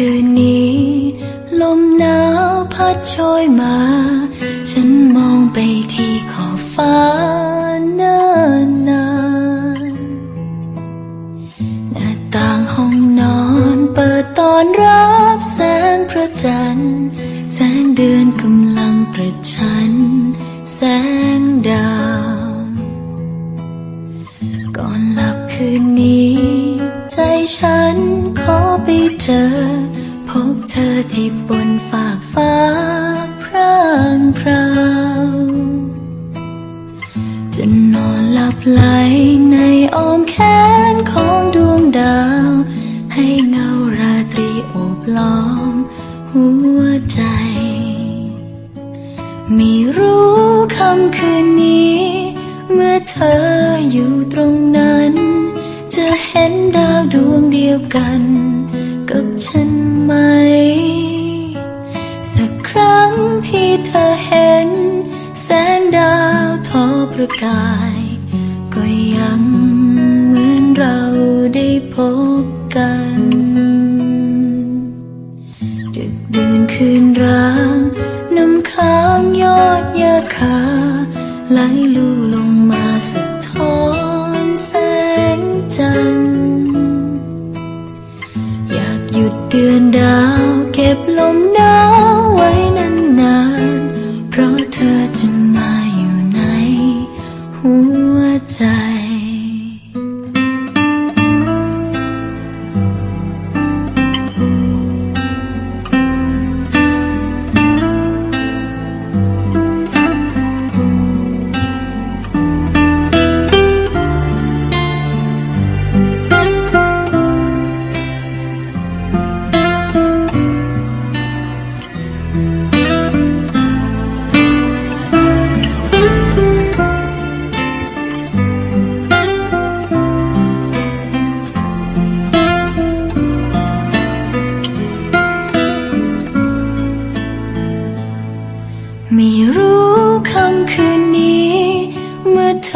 คืนนี้ ลมหนาวพัดโชยมา ฉันมองไปที่ขอบฟ้าเนินนานหน้าต่างห้องนอนเปิดตอนรับแสงพระจันทร์ แสงเดือนกำลังประชัน แสงดาว ก่อนหลับคืนนี้ ใจฉันขอ ไปเจอ พบเธอที่บนฝากฟ้าพร่างพราวจะนอนหลับไหลในอ้อมแขนของดวงดาว ให้เงาราตรีโอบล้อม หัวใจไม่รู้คำคืนนี้ เมื่อเธออยู่ตรงนั้น ไหม สักครั้งที่เธอเห็น แสงดาวทอประกาย ก็ยังเหมือนเราได้พบกันดึกดื่นคืนร้างน้ำค้างยอดยาคาไหลลู่ ดาวเก็บลมหนาวไว้นานๆ เพราะเธอจะมาอยู่ในหัวใจ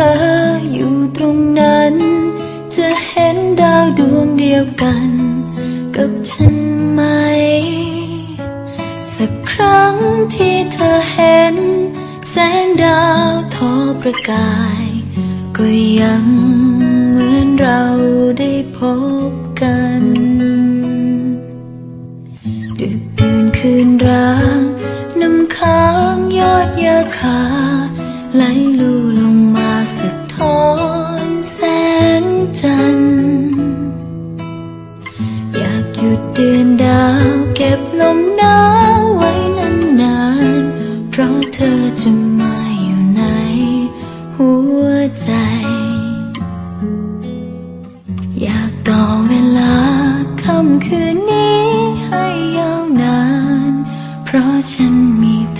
อเธออยู่ตรงนั้น จะเห็นดาวดวงเดียวกัน กับฉันไหม สักครั้งที่เธอเห็น แสงดาวทอประกาย ก็ยังเหมือนเราได้พบกันดึกดื่นคืนร้างน้ำค้างยอดยาคาไหลลู นดาวเก็บลมหนาวไว้นานๆเพราะเธอจะมาอยู่ในหัวใจ อยากต่อเวลาค่ำคืนนี้ให้ยาวนาน เพราะฉันมีเธ